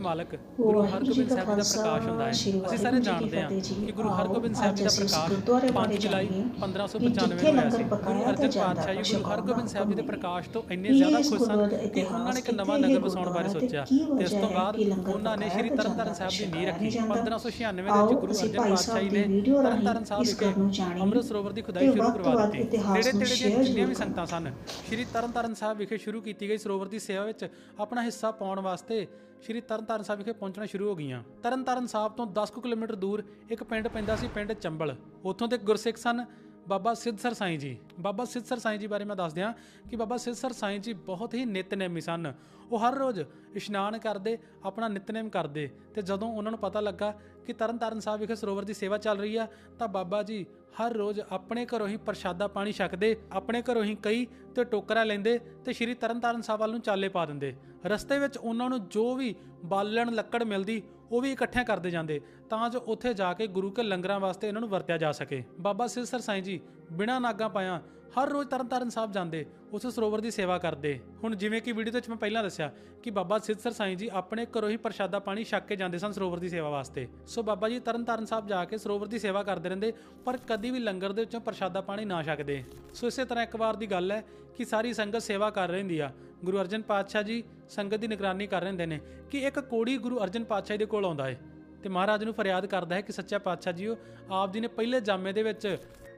ਮਾਲਕ ਗੁਰੂ ਹਰਗੋਬਿੰਦ ਸਾਹਿਬ ਦਾ ਪ੍ਰਕਾਸ਼ ਹੁੰਦਾ ਹੈ। ਅਸੀਂ ਸਾਰੇ ਜਾਣਦੇ ਹਾਂ ਕਿ ਗੁਰੂ ਹਰਗੋਬਿੰਦ ਸਾਹਿਬ ਦਾ ਪ੍ਰਕਾਸ਼ 5 ਜੁਲਾਈ 1595 ਨੂੰ ਹੋਇਆ ਸੀ ਗੁਰੂ ਅਰਜਨ ਪਾਤਸ਼ਾਹ ਜੀ। ਗੁਰੂ ਹਰਗੋਬਿੰਦ ਸਾਹਿਬ ਜੀ ਦੇ ਪ੍ਰਕਾਸ਼ ਤੋਂ ਇੰਨੇ ਜ਼ਿਆਦਾ ਖੁਸ਼ ਸਨ ਕਿ ਉਹਨਾਂ ਨੇ ਇੱਕ ਨਵਾਂ ਨਗਰ ਵਸਾਉਣ ਬਾਰੇ ਸੋਚਿਆ। ਤੇ ਇਸ ਤੋਂ ਬਾਅਦ ਉਹਨਾਂ ਨੇ ਸ੍ਰੀ ਤਰਨਤਾਰਨ ਸਾਹਿਬ ਦੀ ਨੀਂਹ ਰੱਖੀ। 1596 ਦੇ ਵਿੱਚ ਗੁਰੂ ਅਰਜਨ ਪਾਤਸ਼ਾਹ ਜੀ ਨੇ ਤਰਨਤਾਰਨ ਸਾਹਿਬ ਵਿਖੇ ਅੰਮ੍ਰਿਤ ਸਰੋਵਰ ਦੀ ਖੁਦਾਈ ਸ਼ੁਰੂ ਕਰਵਾ ਦਿੱਤੀ। ਨੇੜੇ ਤੇੜੇ ਦੀਆਂ ਜਿੰਨੀਆਂ ਵੀ ਸੰਗਤਾਂ ਸਨ ਸ੍ਰੀ ਤਰਨਤਾਰਨ ਸਾਹਿਬ ਵਿਖੇ ਸ਼ੁਰੂ ਕੀਤੀ ਗਈ ਸਰੋਵਰ ਦੀ ਸੇਵਾ ਵਿੱਚ ਆਪਣਾ ਹਿੱਸਾ ਪਾਉਣ ਵਾਸਤੇ ਸ਼੍ਰੀ ਤਰਨਤਾਰਨ ਸਾਹਿਬ ਵਿਖੇ ਪਹੁੰਚਣਾ ਸ਼ੁਰੂ ਹੋ ਗਈਆਂ। ਤਰਨਤਾਰਨ ਸਾਹਿਬ ਤੋਂ 10 ਕੁ ਕਿਲੋਮੀਟਰ ਦੂਰ ਇੱਕ ਪਿੰਡ ਪੈਂਦਾ ਸੀ, ਪਿੰਡ ਚੰਬਲ। ਉੱਥੋਂ ਦੇ ਗੁਰਸਿੱਖ ਸਨ ਬਾਬਾ ਸਿੱਧਸਰ ਸਾਈਂ ਜੀ। ਬਾਬਾ ਸਿੱਧਸਰ ਸਾਈਂ ਜੀ ਬਾਰੇ ਮੈਂ ਦੱਸ ਦਿਆਂ ਕਿ ਬਾਬਾ ਸਿੱਧਸਰ ਸਾਈਂ ਜੀ ਬਹੁਤ ਹੀ ਨਿਤਨੇਮੀ ਸਨ। ਉਹ ਹਰ ਰੋਜ਼ ਇਸ਼ਨਾਨ ਕਰਦੇ, ਆਪਣਾ ਨਿਤਨੇਮ ਕਰਦੇ ਤੇ ਜਦੋਂ ਉਹਨਾਂ ਨੂੰ ਪਤਾ ਲੱਗਾ ਕਿ ਤਰਨਤਾਰਨ ਸਾਹਿਬ ਵਿਖੇ ਸਰੋਵਰ ਦੀ ਸੇਵਾ ਚੱਲ ਰਹੀ ਆ, ਤਾਂ ਬਾਬਾ ਜੀ ਹਰ ਰੋਜ਼ ਆਪਣੇ ਘਰੋਂ ਹੀ ਪ੍ਰਸ਼ਾਦਾ ਪਾਣੀ ਛਕਦੇ, ਆਪਣੇ ਘਰੋਂ ਹੀ ਕਈ ਤੇ ਟੋਕਰਾ ਲੈਂਦੇ ਤੇ ਸ਼੍ਰੀ ਤਰਨਤਾਰਨ ਸਾਹਿਬ ਵੱਲ ਨੂੰ ਚਾਲੇ ਪਾ ਦਿੰਦੇ। ਰਸਤੇ ਵਿੱਚ ਉਹਨਾਂ ਨੂੰ ਜੋ ਵੀ ਬਾਲਣ ਲੱਕੜ ਮਿਲਦੀ ਉਹ ਵੀ ਇਕੱਠਿਆਂ ਕਰਦੇ ਜਾਂਦੇ ਤਾਂ ਜੋ ਉੱਥੇ ਜਾ ਕੇ ਗੁਰੂ ਕੇ ਲੰਗਰਾਂ ਵਾਸਤੇ ਇਹਨਾਂ ਨੂੰ ਵਰਤਿਆ ਜਾ ਸਕੇ। ਬਾਬਾ ਸਿਰਸਰ ਸਾਈਂ ਜੀ ਬਿਨਾਂ ਨਾਗਾ ਪਾਇਆ ਹਰ ਰੋਜ਼ ਤਰਨਤਾਰਨ ਸਾਹਿਬ ਜਾਂਦੇ, ਉਸ ਸਰੋਵਰ ਦੀ ਸੇਵਾ ਕਰਦੇ। ਹੁਣ ਜਿਵੇਂ ਕਿ ਵੀਡੀਓ ਦੇ ਵਿੱਚ ਮੈਂ ਪਹਿਲਾਂ ਦੱਸਿਆ ਕਿ ਬਾਬਾ ਸਿਰਸਰ ਸਾਈਂ ਜੀ ਆਪਣੇ ਘਰੋਂ ਹੀ ਪ੍ਰਸ਼ਾਦਾ ਪਾਣੀ ਛਕ ਕੇ ਜਾਂਦੇ ਸਨ ਸਰੋਵਰ ਦੀ ਸੇਵਾ ਵਾਸਤੇ। ਸੋ ਬਾਬਾ ਜੀ ਤਰਨਤਾਰਨ ਸਾਹਿਬ ਜਾ ਕੇ ਸਰੋਵਰ ਦੀ ਸੇਵਾ ਕਰਦੇ ਰਹਿੰਦੇ, ਪਰ ਕਦੀ ਵੀ ਲੰਗਰ ਦੇ ਵਿੱਚੋਂ ਪ੍ਰਸ਼ਾਦਾ ਪਾਣੀ ਨਾ ਛਕਦੇ। ਸੋ ਇਸੇ ਤਰ੍ਹਾਂ ਇੱਕ ਵਾਰ ਦੀ ਗੱਲ ਹੈ ਕਿ ਸਾਰੀ ਸੰਗਤ ਸੇਵਾ ਕਰ ਰਹੀ ਹੁੰਦੀ ਆ। ਗੁਰੂ ਅਰਜਨ ਪਾਤਸ਼ਾਹ ਜੀ ਸੰਗਤ ਦੀ ਨਿਗਰਾਨੀ ਕਰ ਰਹੇ ਹੁੰਦੇ ਨੇ ਕਿ ਇੱਕ ਕੋੜੀ ਗੁਰੂ ਅਰਜਨ ਪਾਤਸ਼ਾਹ ਜੀ ਦੇ ਕੋਲ ਆਉਂਦਾ ਹੈ। ਤੇ ਮਹਾਰਾਜ ਨੂੰ ਫਰਿਆਦ ਕਰਦਾ ਹੈ ਕਿ ਸੱਚਾ ਪਾਤਸ਼ਾਹ ਜੀਓ, ਆਪ ਜੀ ਨੇ ਪਹਿਲੇ ਜਾਮੇ ਦੇ ਵਿੱਚ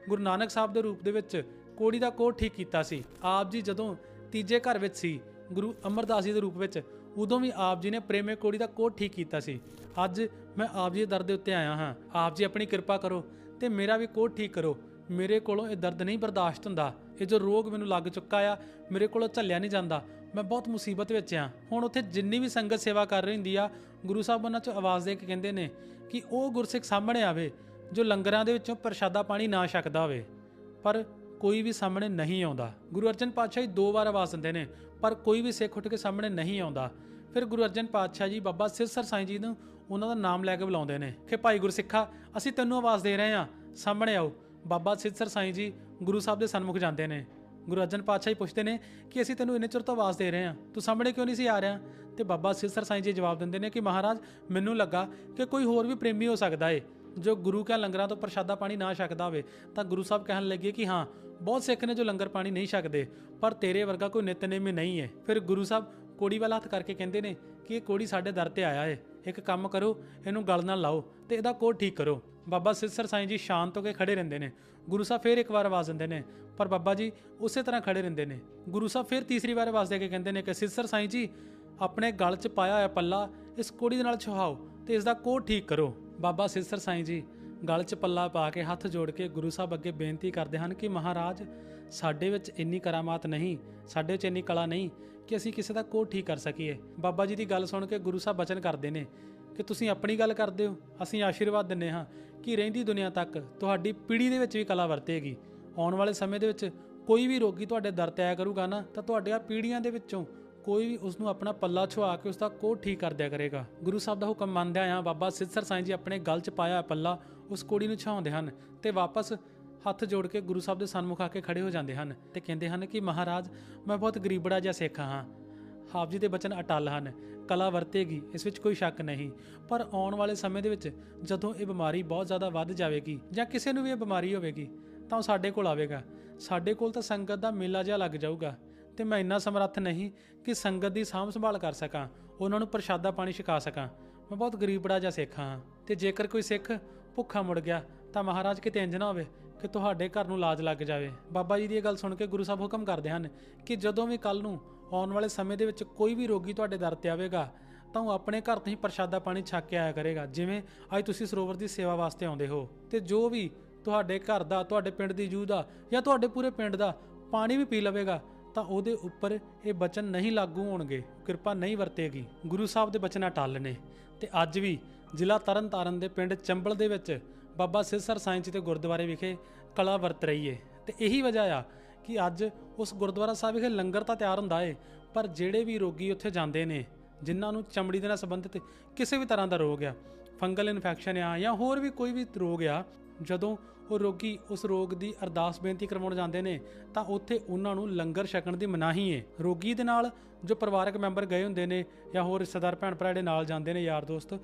ਗੁਰੂ ਨਾਨਕ ਸਾਹਿਬ ਦੇ ਰੂਪ ਦੇ ਵਿੱਚ ਕੋੜੀ ਦਾ ਕੋਟ ਠੀਕ ਕੀਤਾ ਸੀ। ਆਪ ਜੀ ਜਦੋਂ ਤੀਜੇ ਘਰ ਵਿੱਚ ਸੀ, ਗੁਰੂ ਅਮਰਦਾਸ ਜੀ ਦੇ ਰੂਪ ਵਿੱਚ, ਉਦੋਂ ਵੀ ਆਪ ਜੀ ਨੇ ਪ੍ਰੇਮੇ ਕੋੜੀ ਦਾ ਕੋਟ ਠੀਕ ਕੀਤਾ ਸੀ। ਅੱਜ ਮੈਂ ਆਪ ਜੀ ਦੇ ਦਰ ਦੇ ਉੱਤੇ ਆਇਆ ਹਾਂ। ਆਪ ਜੀ ਆਪਣੀ ਕਿਰਪਾ ਕਰੋ ਤੇ ਮੇਰਾ ਵੀ ਕੋਟ ਠੀਕ ਕਰੋ। ਮੇਰੇ ਕੋਲੋਂ ਇਹ ਦਰਦ ਨਹੀਂ ਬਰਦਾਸ਼ਤ ਹੁੰਦਾ। ਇਹ ਜੋ ਰੋਗ ਮੈਨੂੰ ਲੱਗ ਚੁੱਕਾ ਆ, ਮੇਰੇ ਕੋਲੋਂ ਝੱਲਿਆ ਨਹੀਂ ਜਾਂਦਾ। ਮੈਂ ਬਹੁਤ ਮੁਸੀਬਤ ਵਿੱਚ ਆ ਹੁਣ ਉੱਥੇ ਜਿੰਨੀ ਵੀ ਸੰਗਤ ਸੇਵਾ ਕਰ ਰਹੀ ਹੁੰਦੀ ਆ, ਗੁਰੂ ਸਾਹਿਬ ਉਹਨਾਂ 'ਚ ਆਵਾਜ਼ ਦੇ ਕੇ ਕਹਿੰਦੇ ਨੇ ਕਿ ਉਹ ਗੁਰਸਿੱਖ ਸਾਹਮਣੇ ਆਵੇ। ਜੋ ਲੰਗਰਾਂ ਦੇ ਵਿੱਚੋਂ ਪ੍ਰਸ਼ਾਦਾ ਪਾਣੀ ਨਾ ਛਕਦਾ ਹੋਵੇ, ਪਰ ਕੋਈ ਵੀ ਸਾਹਮਣੇ ਨਹੀਂ ਆਉਂਦਾ। ਗੁਰੂ ਅਰਜਨ ਪਾਤਸ਼ਾਹ ਜੀ ਦੋ ਵਾਰ ਆਵਾਜ਼ ਦਿੰਦੇ ਨੇ, ਪਰ ਕੋਈ ਵੀ ਸਿੱਖ ਉੱਠ ਕੇ ਸਾਹਮਣੇ ਨਹੀਂ ਆਉਂਦਾ। ਫਿਰ ਗੁਰੂ ਅਰਜਨ ਪਾਤਸ਼ਾਹ ਜੀ ਬਾਬਾ ਸਿਰਸਰ ਸਾਈਂ ਜੀ ਨੂੰ ਉਹਨਾਂ ਦਾ ਨਾਮ ਲੈ ਕੇ ਬੁਲਾਉਂਦੇ ਨੇ ਕਿ, ਭਾਈ ਗੁਰਸਿੱਖਾ, ਅਸੀਂ ਤੈਨੂੰ ਆਵਾਜ਼ ਦੇ ਰਹੇ ਹਾਂ, ਸਾਹਮਣੇ ਆਓ। ਬਾਬਾ ਸਿਰਸਰ ਸਾਈਂ ਜੀ ਗੁਰੂ ਸਾਹਿਬ ਦੇ ਸਨਮੁਖ ਜਾਂਦੇ ਨੇ। ਗੁਰੂ ਅਰਜਨ ਪਾਤਸ਼ਾਹ ਜੀ ਪੁੱਛਦੇ ਨੇ ਕਿ, ਅਸੀਂ ਤੈਨੂੰ ਇੰਨੇ ਚਿਰ ਤੋਂ ਆਵਾਜ਼ ਦੇ ਰਹੇ ਹਾਂ, ਤੂੰ ਸਾਹਮਣੇ ਕਿਉਂ ਨਹੀਂ ਸੀ ਆ ਰਿਹਾ? ਤੇ ਬਾਬਾ ਸਿਰਸਰ ਸਾਈਂ ਜੀ ਜਵਾਬ ਦਿੰਦੇ ਨੇ ਕਿ, ਮਹਾਰਾਜ, ਮੈਨੂੰ ਲੱਗਾ ਕਿ ਕੋਈ ਹੋਰ ਵੀ ਪ੍ਰੇਮੀ ਹੋ ਸਕਦਾ ਏ। ਜੋ ਗੁਰੂ ਕੇ ਲੰਗਰਾਂ ਤੋਂ ਪ੍ਰਸ਼ਾਦਾ ਪਾਣੀ ਨਾ ਛਕਦਾ ਹੋਵੇ, ਤਾਂ ਗੁਰੂ ਸਾਹਿਬ ਕਹਿਣ ਲੱਗੇ ਕਿ ਹਾਂ, ਬਹੁਤ ਸਿੱਖ ਨੇ ਜੋ ਲੰਗਰ ਪਾਣੀ ਨਹੀਂ ਛਕਦੇ, ਪਰ ਤੇਰੇ ਵਰਗਾ ਕੋਈ ਨਿਤਨੇਮੀ ਨਹੀਂ ਹੈ। ਫਿਰ ਗੁਰੂ ਸਾਹਿਬ ਕੋੜੀ ਵਾਲਾ ਹੱਥ ਕਰਕੇ ਕਹਿੰਦੇ ਨੇ ਕਿ ਇਹ ਕੋੜੀ ਸਾਡੇ ਦਰ ਤੇ ਆਇਆ ਹੈ ਇੱਕ ਕੰਮ ਕਰੋ, ਇਹਨੂੰ ਗਲ ਨਾਲ ਲਾਓ ਤੇ ਇਹਦਾ ਕੋਡ ਠੀਕ ਕਰੋ। ਬਾਬਾ ਸਿੱਸਰ ਸਾਈਂ ਜੀ ਸ਼ਾਂਤ ਹੋ ਕੇ ਖੜੇ ਰਹਿੰਦੇ ਨੇ। ਗੁਰੂ ਸਾਹਿਬ ਫੇਰ ਇੱਕ ਵਾਰ ਆਵਾਜ਼ ਦਿੰਦੇ ਨੇ, ਪਰ ਬਾਬਾ ਜੀ ਉਸੇ ਤਰ੍ਹਾਂ ਖੜੇ ਰਹਿੰਦੇ ਨੇ। ਗੁਰੂ ਸਾਹਿਬ ਫੇਰ ਤੀਸਰੀ ਵਾਰ ਆਵਾਜ਼ ਦੇ ਕੇ ਕਹਿੰਦੇ ਨੇ ਕਿ ਸਿੱਸਰ ਸਾਈਂ ਜੀ, ਆਪਣੇ ਗਲ 'ਚ ਪਾਇਆ ਹੋਇਆ ਪੱਲਾ ਇਸ ਕੋੜੀ ਦੇ ਨਾਲ ਛੁਹਾਓ ਤੇ ਇਸ ਦਾ ਕੋਡ ਠੀਕ ਕਰੋ। ਬਾਬਾ ਸਿਰਸਰ ਸਾਈਂ ਜੀ, ਗਲ 'ਚ ਪੱਲਾ ਪਾ ਕੇ ਹੱਥ ਜੋੜ ਕੇ ਗੁਰੂ ਸਾਹਿਬ ਅੱਗੇ ਬੇਨਤੀ ਕਰਦੇ ਹਨ ਕਿ ਮਹਾਰਾਜ, ਸਾਡੇ ਵਿੱਚ ਇੰਨੀ ਕਰਾਮਾਤ ਨਹੀਂ, ਸਾਡੇ ਵਿੱਚ ਇੰਨੀ ਕਲਾ ਨਹੀਂ, ਕਿ ਅਸੀਂ ਕਿਸੇ ਦਾ ਕੋਡ ਠੀਕ ਕਰ ਸਕੀਏ। ਬਾਬਾ ਜੀ ਦੀ ਗੱਲ ਸੁਣ ਕੇ ਗੁਰੂ ਸਾਹਿਬ ਬਚਨ ਕਰਦੇ ਨੇ ਕਿ ਤੁਸੀਂ ਆਪਣੀ ਗੱਲ ਕਰਦੇ ਹੋ, ਅਸੀਂ ਆਸ਼ੀਰਵਾਦ ਦਿੰਨੇ ਹਾਂ ਕਿ ਰਹਿੰਦੀ ਦੁਨੀਆ ਤੱਕ ਤੁਹਾਡੀ ਪੀੜ੍ਹੀ ਦੇ ਵਿੱਚ ਵੀ ਕਲਾ ਵਰਤੇਗੀ। ਆਉਣ ਵਾਲੇ ਸਮੇਂ ਦੇ ਵਿੱਚ ਕੋਈ ਵੀ ਰੋਗੀ ਤੁਹਾਡੇ ਦਰ ਤੇ ਆਇਆ ਕਰੂਗਾ ਨਾ, ਤਾਂ ਤੁਹਾਡੀਆਂ ਪੀੜ੍ਹੀਆਂ ਦੇ ਵਿੱਚੋਂ ਕੋਈ ਵੀ ਉਸ ਨੂੰ ਆਪਣਾ ਪੱਲਾ ਛੁਆ ਕੇ ਉਸ ਦਾ ਕੋਟ ਠੀਕ ਕਰ ਦਿਆ ਕਰੇਗਾ। ਗੁਰੂ ਸਾਹਿਬ ਦਾ ਹੁਕਮ ਮੰਨਦਿਆਂ ਆ ਬਾਬਾ ਸਿੱਧਸਰ ਸਾਈਂ ਜੀ ਆਪਣੇ ਗਲ 'ਚ ਪਾਇਆ ਪੱਲਾ ਉਸ ਕੋੜੀ ਨੂੰ ਛਾਉਂਦੇ ਹਨ ਤੇ ਵਾਪਸ ਹੱਥ ਜੋੜ ਕੇ ਗੁਰੂ ਸਾਹਿਬ ਦੇ ਸਨਮੁਖ ਆ ਕੇ ਖੜੇ ਹੋ ਜਾਂਦੇ ਹਨ ਤੇ ਕਹਿੰਦੇ ਹਨ ਕਿ ਮਹਾਰਾਜ, ਮੈਂ ਬਹੁਤ ਗਰੀਬੜਾ ਜਿਹਾ ਸਿੱਖ ਹਾਂ। ਆਪ ਜੀ ਦੇ ਬਚਨ ਅਟਲ ਹਨ, ਕਲਾ ਵਰਤੇਗੀ, ਇਸ ਵਿੱਚ ਕੋਈ ਸ਼ੱਕ ਨਹੀਂ। ਪਰ ਆਉਣ ਵਾਲੇ ਸਮੇਂ ਦੇ ਵਿੱਚ ਜਦੋਂ ਇਹ ਬਿਮਾਰੀ ਬਹੁਤ ਜ਼ਿਆਦਾ ਵੱਧ ਜਾਵੇਗੀ ਜਾਂ ਕਿਸੇ ਨੂੰ ਵੀ ਇਹ ਬਿਮਾਰੀ ਹੋਵੇਗੀ, ਤਾਂ ਉਹ ਸਾਡੇ ਕੋਲ ਆਵੇਗਾ। ਸਾਡੇ ਕੋਲ ਤਾਂ ਸੰਗਤ ਦਾ ਮੇਲਾ ਜਿਹਾ ਲੱਗ ਜਾਊਗਾ। ਤੇ ਮੈਂ ਇੰਨਾ ਸਮਰੱਥ ਨਹੀਂ ਕਿ ਸੰਗਤ ਦੀ ਸਾਂਭ ਸੰਭਾਲ ਕਰ ਸਕਾਂ, ਉਹਨਾਂ ਨੂੰ ਪ੍ਰਸ਼ਾਦਾ ਪਾਣੀ ਛਕਾ ਸਕਾਂ। ਮੈਂ ਬਹੁਤ ਗਰੀਬੜਾ ਜਿਹਾ ਸਿੱਖ ਹਾਂ ਤੇ ਜੇਕਰ ਕੋਈ ਸਿੱਖ ਭੁੱਖਾ ਮੁੜ ਗਿਆ, ਤਾਂ ਮਹਾਰਾਜ ਕਿਤੇ ਇੰਜ ਨਾ ਹੋਵੇ ਕਿ ਤੁਹਾਡੇ ਘਰ ਨੂੰ ਲਾਜ ਲੱਗ ਜਾਵੇ। ਬਾਬਾ ਜੀ ਦੀ ਇਹ ਗੱਲ ਸੁਣ ਕੇ ਗੁਰੂ ਸਾਹਿਬ ਹੁਕਮ ਕਰਦੇ ਹਨ ਕਿ ਜਦੋਂ ਵੀ ਕੱਲ ਨੂੰ ਆਉਣ ਵਾਲੇ ਸਮੇਂ ਦੇ ਵਿੱਚ ਕੋਈ ਵੀ ਰੋਗੀ ਤੁਹਾਡੇ ਦਰ ਤੇ ਆਵੇਗਾ, ਤਾਂ ਉਹ ਆਪਣੇ ਘਰ ਤੋਂ ਹੀ ਪ੍ਰਸ਼ਾਦਾ ਪਾਣੀ ਛਕ ਕੇ ਆਇਆ ਕਰੇਗਾ, ਜਿਵੇਂ ਅੱਜ ਤੁਸੀਂ ਸਰੋਵਰ ਦੀ ਸੇਵਾ ਵਾਸਤੇ ਆਉਂਦੇ ਹੋ। ਤੇ ਜੋ ਵੀ ਤੁਹਾਡੇ ਘਰ ਦਾ, ਤੁਹਾਡੇ ਪਿੰਡ ਦੀ ਜੂ ਦਾ ਜਾਂ ਤੁਹਾਡੇ ਪੂਰੇ ਪਿੰਡ ਦਾ ਪਾਣੀ ਵੀ ਪੀ ਲਵੇਗਾ ਤਾਂ ਉਹਦੇ ਉੱਪਰ ਇਹ ਬਚਨ ਨਹੀਂ ਲਾਗੂ ਹੋਣਗੇ। ਕਿਰਪਾ ਨਹੀਂ ਵਰਤੇਗੀ। ਗੁਰੂ ਸਾਹਿਬ ਦੇ ਬਚਨ ਅਟੱਲ ਨੇ। ਤੇ ਅੱਜ ਵੀ ਜ਼ਿਲ੍ਹਾ ਤਰਨਤਾਰਨ ਦੇ ਪਿੰਡ ਚੰਬਲ ਦੇ ਵਿੱਚ ਬਾਬਾ ਸਿਰਸਰ ਸਾਈਂ ਜੀ ਦੇ ਗੁਰਦੁਆਰੇ ਵਿਖੇ ਕਲਾ ਵਰਤ ਰਹੀ ਏ। ਤੇ ਇਹੀ ਵਜ੍ਹਾ ਆ ਕਿ ਅੱਜ ਉਸ ਗੁਰਦੁਆਰਾ ਸਾਹਿਬ ਵਿਖੇ ਲੰਗਰ ਤਾਂ ਤਿਆਰ ਹੁੰਦਾ ਏ, ਪਰ ਜਿਹੜੇ ਵੀ ਰੋਗੀ ਉੱਥੇ ਜਾਂਦੇ ਨੇ, ਜਿਨ੍ਹਾਂ ਨੂੰ ਚਮੜੀ ਦੇ ਨਾਲ ਸੰਬੰਧਿਤ ਕਿਸੇ ਵੀ ਤਰ੍ਹਾਂ ਦਾ ਰੋਗ ਆ, ਫੰਗਲ ਇਨਫੈਕਸ਼ਨ ਆ ਜਾਂ ਹੋਰ ਵੀ ਕੋਈ ਵੀ ਰੋਗ ਆ ਜਦੋਂ ਉਹ ਰੋਗੀ ਉਸ ਰੋਗ ਦੀ ਅਰਦਾਸ ਬੇਨਤੀ ਕਰਵਾਉਣ ਜਾਂਦੇ ਨੇ, ਤਾਂ ਉੱਥੇ ਉਹਨਾਂ ਨੂੰ ਲੰਗਰ ਛਕਣ ਦੀ ਮਨਾਹੀ ਹੈ ਰੋਗੀ ਦੇ ਨਾਲ ਜੋ ਪਰਿਵਾਰਕ ਮੈਂਬਰ ਗਏ ਹੁੰਦੇ ਨੇ ਜਾਂ ਹੋਰ ਰਿਸ਼ਤੇਦਾਰ ਭੈਣ ਭਰਾ ਜਿਹੜੇ ਨਾਲ ਜਾਂਦੇ ਨੇ, ਯਾਰ ਦੋਸਤ,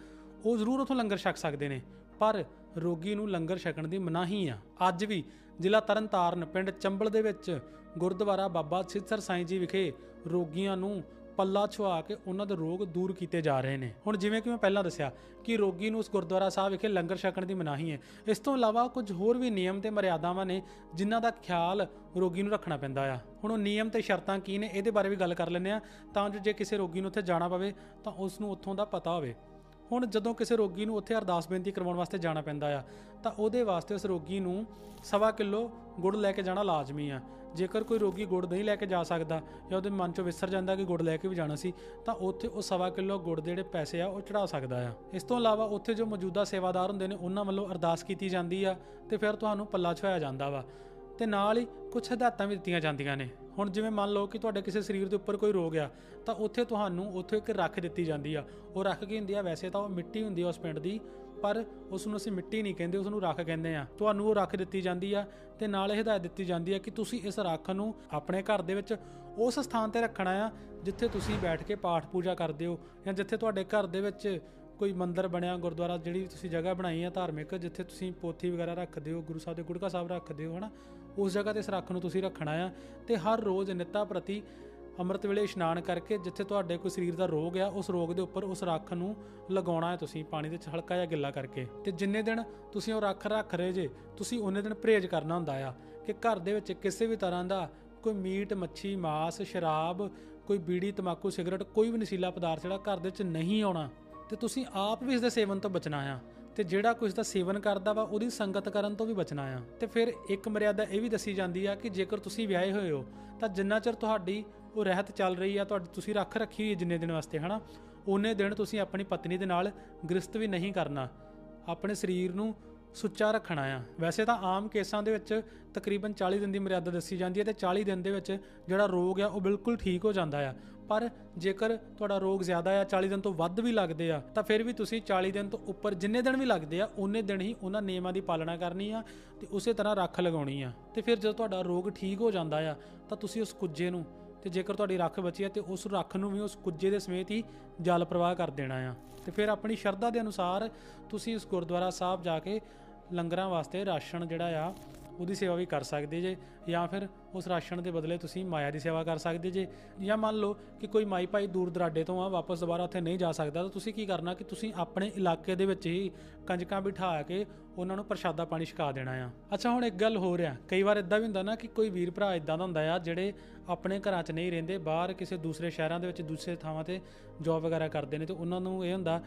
ਉਹ ਜ਼ਰੂਰ ਉਥੋਂ ਲੰਗਰ ਛਕ ਸਕਦੇ ਨੇ। ਪਰ ਰੋਗੀ ਨੂੰ ਲੰਗਰ ਛਕਣ ਦੀ ਮਨਾਹੀ ਆ। ਅੱਜ ਵੀ ਜ਼ਿਲ੍ਹਾ ਤਰਨਤਾਰਨ ਪਿੰਡ ਚੰਬਲ ਦੇ ਵਿੱਚ ਗੁਰਦੁਆਰਾ ਬਾਬਾ ਸਿੱਧਸਰ ਸਾਈਂ ਜੀ ਵਿਖੇ ਰੋਗੀਆਂ ਨੂੰ ਪੱਲਾ ਛੁਆ ਕੇ ਉਹਨਾਂ ਦੇ ਰੋਗ ਦੂਰ ਕੀਤੇ ਜਾ ਰਹੇ ਨੇ। ਹੁਣ ਜਿਵੇਂ ਕਿ ਮੈਂ ਪਹਿਲਾਂ ਦੱਸਿਆ ਕਿ ਰੋਗੀ ਨੂੰ ਉਸ ਗੁਰਦੁਆਰਾ ਸਾਹਿਬ ਵਿਖੇ ਲੰਗਰ ਛਕਣ ਦੀ ਮਨਾਹੀ ਹੈ। ਇਸ ਤੋਂ ਇਲਾਵਾ ਕੁਝ ਹੋਰ ਵੀ ਨਿਯਮ ਤੇ ਮਰਿਆਦਾਵਾਂ ਨੇ ਜਿਨ੍ਹਾਂ ਦਾ ਖਿਆਲ ਰੋਗੀ ਨੂੰ ਰੱਖਣਾ ਪੈਂਦਾ ਆ। ਹੁਣ ਉਹ ਨਿਯਮ ਤੇ ਸ਼ਰਤਾਂ ਕੀ ਨੇ ਇਹਦੇ ਬਾਰੇ ਵੀ ਗੱਲ ਕਰ ਲੈਂਦੇ ਆ ਤਾਂ ਜੋ ਜੇ ਕਿਸੇ ਰੋਗੀ ਨੂੰ ਉੱਥੇ ਜਾਣਾ ਪਵੇ ਤਾਂ ਉਸ ਨੂੰ ਉੱਥੋਂ ਦਾ ਪਤਾ ਹੋਵੇ। ਹੁਣ ਜਦੋਂ ਕਿਸੇ ਰੋਗੀ ਨੂੰ ਉੱਥੇ ਅਰਦਾਸ ਬੇਨਤੀ ਕਰਵਾਉਣ ਵਾਸਤੇ ਜਾਣਾ ਪੈਂਦਾ ਆ, ਤਾਂ ਉਹਦੇ ਵਾਸਤੇ ਉਸ ਰੋਗੀ ਨੂੰ ਸਵਾ ਕਿਲੋ ਗੁੜ ਲੈ ਕੇ ਜਾਣਾ ਲਾਜ਼ਮੀ ਆ। ਜੇਕਰ ਕੋਈ ਰੋਗੀ ਗੁੜ ਨਹੀਂ ਲੈ ਕੇ ਜਾ ਸਕਦਾ ਜਾਂ ਉਹਦੇ ਮਨ ਚੋਂ ਵਿਸਰ ਜਾਂਦਾ ਕਿ ਗੁੜ ਲੈ ਕੇ ਵੀ ਜਾਣਾ ਸੀ, ਤਾਂ ਉੱਥੇ ਉਹ ਸਵਾ ਕਿਲੋ ਗੁੜ ਦੇ ਜਿਹੜੇ ਪੈਸੇ ਆ, ਉਹ ਚੜਾ ਸਕਦਾ ਆ। ਇਸ ਤੋਂ ਇਲਾਵਾ ਉੱਥੇ ਜੋ ਮੌਜੂਦਾ ਸੇਵਾਦਾਰ ਹੁੰਦੇ ਨੇ, ਉਹਨਾਂ ਵੱਲੋਂ ਅਰਦਾਸ ਕੀਤੀ ਜਾਂਦੀ ਆ ਤੇ ਫਿਰ ਤੁਹਾਨੂੰ ਪੱਲਾ ਛੁਆਇਆ ਜਾਂਦਾ ਵਾ। ਤੇ ਨਾਲ ਹੀ ਕੁਝ ਹਦਾਇਤਾਂ ਵੀ ਦਿੱਤੀਆਂ ਜਾਂਦੀਆਂ ਨੇ। ਹੁਣ ਜਿਵੇਂ ਮੰਨ ਲਓ ਕਿ ਤੁਹਾਡੇ ਕਿਸੇ ਸਰੀਰ ਦੇ ਉੱਪਰ ਕੋਈ ਰੋਗ ਆ, ਤਾਂ ਉੱਥੇ ਤੁਹਾਨੂੰ ਉੱਥੇ ਇੱਕ ਰੱਖ ਦਿੱਤੀ ਜਾਂਦੀ ਆ। ਉਹ ਰੱਖ ਕੀ ਹੁੰਦੀ ਆ? ਵੈਸੇ ਤਾਂ ਉਹ ਮਿੱਟੀ ਹੁੰਦੀ ਆ ਉਸ ਪਿੰਡ ਦੀ, ਪਰ ਉਸ ਨੂੰ ਅਸੀਂ ਮਿੱਟੀ ਨਹੀਂ ਕਹਿੰਦੇ ਉਸ ਨੂੰ ਰੱਖ ਕਹਿੰਦੇ ਆ। ਤੁਹਾਨੂੰ ਉਹ ਰੱਖ ਦਿੱਤੀ ਜਾਂਦੀ ਆ ਤੇ ਨਾਲ ਇਹ ਹਦਾਇਤ ਦਿੱਤੀ ਜਾਂਦੀ ਆ ਕਿ ਤੁਸੀਂ ਇਸ ਰੱਖ ਨੂੰ ਆਪਣੇ ਘਰ ਦੇ ਵਿੱਚ ਉਸ ਸਥਾਨ ਤੇ ਰੱਖਣਾ ਆ, ਜਿੱਥੇ ਤੁਸੀਂ ਬੈਠ ਕੇ ਪਾਠ ਪੂਜਾ ਕਰਦੇ ਹੋ ਜਾਂ ਜਿੱਥੇ ਤੁਹਾਡੇ ਘਰ ਦੇ ਵਿੱਚ ਕੋਈ ਮੰਦਿਰ ਬਣਿਆ, ਗੁਰਦੁਆਰਾ ਜਿਹੜੀ ਤੁਸੀਂ ਜਗ੍ਹਾ ਬਣਾਈ ਹੈ ਧਾਰਮਿਕ, ਜਿੱਥੇ ਤੁਸੀਂ ਪੋਥੀ ਵਗੈਰਾ ਰੱਖਦੇ ਹੋ, ਗੁਰੂ ਸਾਹਿਬ ਦੇ ਗੁੜਕਾ ਸਾਹਿਬ ਰੱਖਦੇ ਹੋ, ਹਨਾ? ਉਸ ਜਗ੍ਹਾ ਤੇ ਇਸ ਰੱਖ ਨੂੰ ਤੁਸੀਂ ਰੱਖਣਾ ਆ ਤੇ ਹਰ ਰੋਜ਼ ਨਿੱਤਾ ਪ੍ਰਤੀ ਅੰਮ੍ਰਿਤ ਵੇਲੇ ਇਸ਼ਨਾਨ ਕਰਕੇ ਜਿੱਥੇ ਤੁਹਾਡੇ ਕੋਈ ਸਰੀਰ ਦਾ ਰੋਗ ਆ, ਉਸ ਰੋਗ ਦੇ ਉੱਪਰ ਉਸ ਰੱਖ ਨੂੰ ਲਗਾਉਣਾ ਹੈ ਤੁਸੀਂ, ਪਾਣੀ ਦੇ ਵਿੱਚ ਹਲਕਾ ਜਿਹਾ ਗਿੱਲਾ ਕਰਕੇ। ਤੇ ਜਿੰਨੇ ਦਿਨ ਤੁਸੀਂ ਉਹ ਰੱਖ ਰੱਖ ਰਹੇ ਜੇ, ਤੁਸੀਂ ਉਹਨੇ ਦਿਨ ਪਰਹੇਜ਼ ਕਰਨਾ ਹੁੰਦਾ ਆ ਕਿ ਘਰ ਦੇ ਵਿੱਚ ਕਿਸੇ ਵੀ ਤਰ੍ਹਾਂ ਦਾ ਕੋਈ ਮੀਟ, ਮੱਛੀ, ਮਾਸ, ਸ਼ਰਾਬ, ਕੋਈ ਬੀੜੀ, ਤਮਾਕੂ, ਸਿਗਰਟ, ਕੋਈ ਵੀ ਨਸ਼ੀਲਾ ਪਦਾਰਥ ਜਿਹੜਾ ਘਰ ਦੇ ਵਿੱਚ ਨਹੀਂ ਆਉਣਾ ਤੇ ਤੁਸੀਂ ਆਪ ਵੀ ਇਸ ਦੇ ਸੇਵਨ ਤੋਂ ਬਚਣਾ ਆ। ਤੇ ਜਿਹੜਾ ਕੁਝ ਦਾ ਸੇਵਨ ਕਰਦਾ ਵਾ, ਉਹਦੀ ਸੰਗਤ ਕਰਨ ਤੋਂ ਵੀ ਬਚਣਾ ਆ। ਤੇ ਫਿਰ ਇੱਕ ਮਰਿਆਦਾ ਇਹ ਵੀ ਦੱਸੀ ਜਾਂਦੀ ਆ ਕਿ ਜੇਕਰ ਤੁਸੀਂ ਵਿਆਹੇ ਹੋਏ ਹੋ, ਤਾਂ ਜਿੰਨਾ ਚਿਰ ਤੁਹਾਡੀ ਉਹ ਰਹਿਤ ਚੱਲ ਰਹੀ ਆ, ਤੁਹਾਡੀ ਤੁਸੀਂ ਰੱਖ ਰੱਖੀ ਹੋਈ ਜਿੰਨੇ ਦਿਨ ਵਾਸਤੇ, ਹਨਾ? ਉਹਨੇ ਦਿਨ ਤੁਸੀਂ ਆਪਣੀ ਪਤਨੀ ਦੇ ਨਾਲ ਗ੍ਰਸਤ ਵੀ ਨਹੀਂ ਕਰਨਾ। ਆਪਣੇ ਸਰੀਰ ਨੂੰ ਸੁੱਚਾ ਰੱਖਣਾ ਆ। ਵੈਸੇ ਤਾਂ ਆਮ ਕੇਸਾਂ ਦੇ ਵਿੱਚ ਤਕਰੀਬਨ 40 ਦਿਨ ਦੀ ਮਰਿਆਦਾ ਦੱਸੀ ਜਾਂਦੀ ਹੈ ਤੇ 40 ਦਿਨ ਦੇ ਵਿੱਚ ਜਿਹੜਾ ਰੋਗ ਆ, ਉਹ ਬਿਲਕੁਲ ਠੀਕ ਹੋ ਜਾਂਦਾ ਆ। ਪਰ ਜੇਕਰ ਤੁਹਾਡਾ ਰੋਗ ਜ਼ਿਆਦਾ ਆ 40 ਦਿਨ ਤੋਂ ਵੱਧ ਵੀ ਲੱਗਦੇ ਆ, ਤਾਂ ਫਿਰ ਵੀ ਤੁਸੀਂ 40 ਦਿਨ ਤੋਂ ਉੱਪਰ ਜਿੰਨੇ ਦਿਨ ਵੀ ਲੱਗਦੇ ਆ, ਉਹਨੇ ਦਿਨ ਹੀ ਉਹਨਾਂ ਨਿਯਮਾਂ ਦੀ ਪਾਲਣਾ ਕਰਨੀ ਆ ਤੇ ਉਸੇ ਤਰ੍ਹਾਂ ਰੱਖ ਲਗਾਉਣੀ ਆ। ਤੇ ਫਿਰ ਜਦੋਂ ਤੁਹਾਡਾ ਰੋਗ ਠੀਕ ਹੋ ਜਾਂਦਾ ਆ, ਤਾਂ ਤੁਸੀਂ ਉਸ ਕੁੱਜੇ ਨੂੰ ਤੇ ਜੇਕਰ ਤੁਹਾਡੀ ਰੱਖ ਬਚੀ ਹੈ ਤੇ ਉਸ ਰੱਖ ਨੂੰ ਵੀ ਉਸ ਕੁੱਜੇ ਦੇ ਸਮੇਤ ਹੀ ਜਲ ਪ੍ਰਵਾਹ ਕਰ ਦੇਣਾ ਆ। ਤੇ ਫਿਰ ਆਪਣੀ ਸ਼ਰਧਾ ਦੇ ਅਨੁਸਾਰ ਤੁਸੀਂ ਉਸ ਗੁਰਦੁਆਰਾ ਸਾਹਿਬ ਜਾ ਕੇ ਲੰਗਰਾਂ ਵਾਸਤੇ ਰਾਸ਼ਨ ਜਿਹੜਾ ਆ ਉਹਦੀ ਸੇਵਾ ਵੀ ਕਰ ਸਕਦੇ ਜੇ, ਜਾਂ ਫਿਰ ਉਸ ਰਾਸ਼ਨ ਦੇ ਬਦਲੇ ਤੁਸੀਂ ਮਾਇਆ ਦੀ ਸੇਵਾ ਕਰ ਸਕਦੇ ਜੇ। ਜਾਂ ਮੰਨ ਲਓ ਕਿ ਕੋਈ ਮਾਈ ਭਾਈ ਦੂਰ ਦਰਾਡੇ ਤੋਂ ਆ, ਵਾਪਸ ਦੁਬਾਰਾ ਉੱਥੇ ਨਹੀਂ ਜਾ ਸਕਦਾ, ਤਾਂ ਤੁਸੀਂ ਕੀ ਕਰਨਾ ਕਿ ਤੁਸੀਂ ਆਪਣੇ ਇਲਾਕੇ ਦੇ ਵਿੱਚ ਹੀ ਕੰਜਕਾਂ ਬਿਠਾ ਕੇ ਉਹਨਾਂ ਨੂੰ ਪ੍ਰਸ਼ਾਦਾ ਪਾਣੀ ਛਕਾ ਦੇਣਾ ਆ। ਅੱਛਾ, ਹੁਣ ਇੱਕ ਗੱਲ ਹੋ ਰਿਹਾ ਕਈ ਵਾਰ ਇਦਾਂ ਵੀ ਹੁੰਦਾ ਨਾ ਕਿ ਕੋਈ ਵੀਰ ਭਰਾ ਇਦਾਂ ਦਾ ਹੁੰਦਾ ਆ, ਜਿਹੜੇ ਆਪਣੇ ਘਰਾਂ 'ਚ ਨਹੀਂ ਰਹਿੰਦੇ, ਬਾਹਰ ਕਿਸੇ ਦੂਸਰੇ ਸ਼ਹਿਰਾਂ ਦੇ ਵਿੱਚ ਦੂਸਰੇ ਥਾਵਾਂ ਤੇ ਜੌਬ ਵਗੈਰਾ ਕਰਦੇ ਨੇ, ਤੇ ਉਹਨਾਂ ਨੂੰ ਇਹ ਹੁੰਦਾ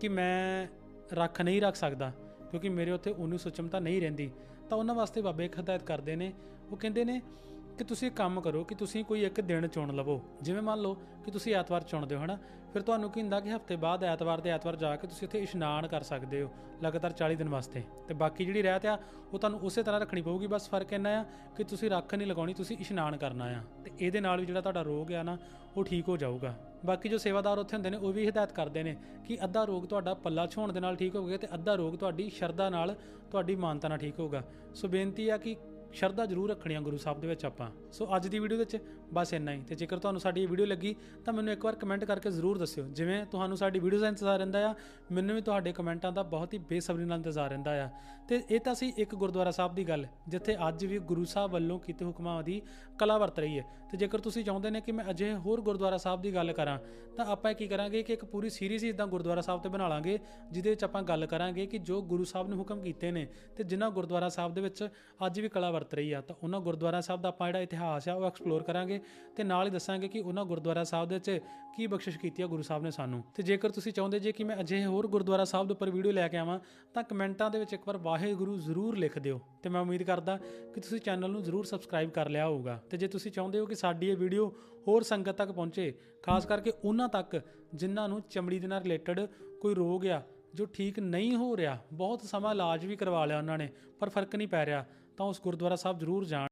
ਕਿ ਮੈਂ ਰੱਖ ਨਹੀਂ ਰੱਖ ਸਕਦਾ, ਕਿਉਂਕਿ ਮੇਰੇ ਉੱਥੇ ਉਹਨੂੰ ਸੁਚਮਤਾ ਨਹੀਂ ਰਹਿੰਦੀ। ਤਾਂ ਉਹਨਾਂ ਵਾਸਤੇ ਬਾਬੇ ਇੱਕ ਹਦਾਇਤ ਕਰਦੇ ਨੇ। ਉਹ ਕਹਿੰਦੇ ਨੇ ਕਿ ਤੁਸੀਂ ਇੱਕ ਕੰਮ ਕਰੋ ਕਿ ਤੁਸੀਂ ਕੋਈ ਇੱਕ ਦਿਨ ਚੁਣ ਲਵੋ। ਜਿਵੇਂ ਮੰਨ ਲਓ ਕਿ ਤੁਸੀਂ ਐਤਵਾਰ ਚੁਣਦੇ ਹੋ, ਹਨਾ? ਫਿਰ ਤੁਹਾਨੂੰ ਕੀ ਹੁੰਦਾ ਕਿ ਹਫ਼ਤੇ ਬਾਅਦ ਐਤਵਾਰ ਦੇ ਐਤਵਾਰ ਜਾ ਕੇ ਤੁਸੀਂ ਉੱਥੇ ਇਸ਼ਨਾਨ ਕਰ ਸਕਦੇ ਹੋ, ਲਗਾਤਾਰ 40 ਦਿਨ ਵਾਸਤੇ। ਤੇ ਬਾਕੀ ਜਿਹੜੀ ਰਹਿਤ ਆ, ਉਹ ਤੁਹਾਨੂੰ ਉਸੇ ਤਰ੍ਹਾਂ ਰੱਖਣੀ ਪਊਗੀ। ਬਸ ਫ਼ਰਕ ਇੰਨਾ ਆ ਕਿ ਤੁਸੀਂ ਰੱਖ ਨਹੀਂ ਲਗਾਉਣੀ, ਤੁਸੀਂ ਇਸ਼ਨਾਨ ਕਰਨਾ ਆ। ਤੇ ਇਹਦੇ ਨਾਲ ਵੀ ਜਿਹੜਾ ਤੁਹਾਡਾ ਰੋਗ ਆ ਨਾ, ਉਹ ਠੀਕ ਹੋ ਜਾਊਗਾ। ਬਾਕੀ ਜੋ ਸੇਵਾਦਾਰ ਉੱਥੇ ਹੁੰਦੇ ਨੇ, ਉਹ ਵੀ ਹਦਾਇਤ ਕਰਦੇ ਨੇ ਕਿ ਅੱਧਾ ਰੋਗ ਤੁਹਾਡਾ ਪੱਲਾ ਛੋਣ ਦੇ ਨਾਲ ਠੀਕ ਹੋਊਗਾ ਤੇ ਅੱਧਾ ਰੋਗ ਤੁਹਾਡੀ ਸ਼ਰਧਾ ਨਾਲ, ਤੁਹਾਡੀ ਮਾਨਤਾ ਨਾਲ ਠੀਕ ਹੋਊਗਾ। ਸੋ ਬੇਨਤੀ ਆ ਕਿ ਸ਼ਰਧਾ ਜ਼ਰੂਰ ਰੱਖਣੀ ਆ ਗੁਰੂ ਸਾਹਿਬ ਦੇ ਵਿੱਚ ਆਪਾਂ। ਸੋ ਅੱਜ ਦੀ ਵੀਡੀਓ ਵਿੱਚ ਬਸ ਇੰਨਾ ਹੀ। ਤੇ ਜੇਕਰ ਤੁਹਾਨੂੰ ਸਾਡੀ ਇਹ ਵੀਡੀਓ ਲੱਗੀ, ਤਾਂ ਮੈਨੂੰ ਇੱਕ ਵਾਰ ਕਮੈਂਟ ਕਰਕੇ ਜ਼ਰੂਰ ਦੱਸਿਓ। ਜਿਵੇਂ ਤੁਹਾਨੂੰ ਸਾਡੀ ਵੀਡੀਓ ਦਾ ਇੰਤਜ਼ਾਰ ਰਹਿੰਦਾ ਆ, ਮੈਨੂੰ ਵੀ ਤੁਹਾਡੇ ਕਮੈਂਟਾਂ ਦਾ ਬਹੁਤ ਹੀ ਬੇਸਬਰੀ ਨਾਲ ਇੰਤਜ਼ਾਰ ਰਹਿੰਦਾ ਆ। ਤੇ ਇਹ ਤਾਂ ਸੀ ਇੱਕ ਗੁਰਦੁਆਰਾ ਸਾਹਿਬ ਦੀ ਗੱਲ, ਜਿੱਥੇ ਅੱਜ ਵੀ ਗੁਰੂ ਸਾਹਿਬ ਵੱਲੋਂ ਕੀਤੇ ਹੁਕਮਾਂ ਦੀ ਕਲਾ ਵਰਤ ਰਹੀ ਹੈ। ਤੇ ਜੇਕਰ ਤੁਸੀਂ ਚਾਹੁੰਦੇ ਨੇ ਕਿ ਮੈਂ ਅਜੇ ਹੋਰ ਗੁਰਦੁਆਰਾ ਸਾਹਿਬ ਦੀ ਗੱਲ ਕਰਾਂ, ਤਾਂ ਆਪਾਂ ਕੀ ਕਰਾਂਗੇ ਕਿ ਇੱਕ ਪੂਰੀ ਸੀਰੀਜ਼ ਹੀ ਇਦਾਂ ਗੁਰਦੁਆਰਾ ਸਾਹਿਬ ਤੇ ਬਣਾ ਲਾਂਗੇ, ਜਿਹਦੇ ਵਿੱਚ ਆਪਾਂ ਗੱਲ ਕਰਾਂਗੇ ਕਿ ਜੋ ਗੁਰੂ ਸਾਹਿਬ ਨੇ ਹੁਕਮ ਕੀਤੇ ਨੇ, ਤੇ ਜਿਨ੍ਹਾਂ ਗੁਰਦੁਆਰਾ ਸਾਹਿਬ ਦੇ ਵਿੱਚ ਅੱਜ ਵੀ ਕਲਾ ਵਰਤ ਵਰਤ ਰਹੀ ਆ, ਤਾਂ ਉਹਨਾਂ ਗੁਰਦੁਆਰਾ ਸਾਹਿਬ ਦਾ ਆਪਾਂ ਜਿਹੜਾ ਇਤਿਹਾਸ ਆ, ਉਹ ਐਕਸਪਲੋਰ ਕਰਾਂਗੇ ਤੇ ਨਾਲ ਹੀ ਦੱਸਾਂਗੇ ਕਿ ਉਹਨਾਂ ਗੁਰਦੁਆਰਾ ਸਾਹਿਬ ਦੇ ਵਿੱਚ ਕੀ ਬਖਸ਼ਿਸ਼ ਕੀਤੀ ਆ ਗੁਰੂ ਸਾਹਿਬ ਨੇ ਸਾਨੂੰ। ਤੇ ਜੇਕਰ ਤੁਸੀਂ ਚਾਹੁੰਦੇ ਜੇ ਕਿ ਮੈਂ ਅਜਿਹੇ ਹੋਰ ਗੁਰਦੁਆਰਾ ਸਾਹਿਬ ਦੇ ਉੱਪਰ ਵੀਡੀਓ ਲੈ ਕੇ ਆਵਾਂ, ਤਾਂ ਕਮੈਂਟਾਂ ਦੇ ਵਿੱਚ ਇੱਕ ਵਾਰ ਵਾਹਿਗੁਰੂ ਜ਼ਰੂਰ ਲਿਖ ਦਿਓ। ਤੇ ਮੈਂ ਉਮੀਦ ਕਰਦਾ ਕਿ ਤੁਸੀਂ ਚੈਨਲ ਨੂੰ ਜ਼ਰੂਰ ਸਬਸਕ੍ਰਾਈਬ ਕਰ ਲਿਆ ਹੋਊਗਾ। ਤੇ ਜੇ ਤੁਸੀਂ ਚਾਹੁੰਦੇ ਹੋ ਕਿ ਸਾਡੀ ਇਹ ਵੀਡੀਓ ਹੋਰ ਸੰਗਤ ਤੱਕ ਪਹੁੰਚੇ, ਖਾਸ ਕਰਕੇ ਉਹਨਾਂ ਤੱਕ ਜਿਨ੍ਹਾਂ ਨੂੰ ਚਮੜੀ ਦੇ ਨਾਲ ਰਿਲੇਟਡ ਕੋਈ ਰੋਗ ਆ, ਜੋ ਠੀਕ ਨਹੀਂ ਹੋ ਰਿਹਾ, ਬਹੁਤ ਸਮਾਂ ਇਲਾਜ ਵੀ ਕਰਵਾ ਲਿਆ ਉਹਨਾਂ ਨੇ, ਪਰ ਫ਼ਰਕ ਨਹੀਂ ਪੈ ਰਿਹਾ। ਤਾਂ ਉਸ ਗੁਰਦੁਆਰਾ ਸਾਹਿਬ ਜ਼ਰੂਰ ਜਾਣ।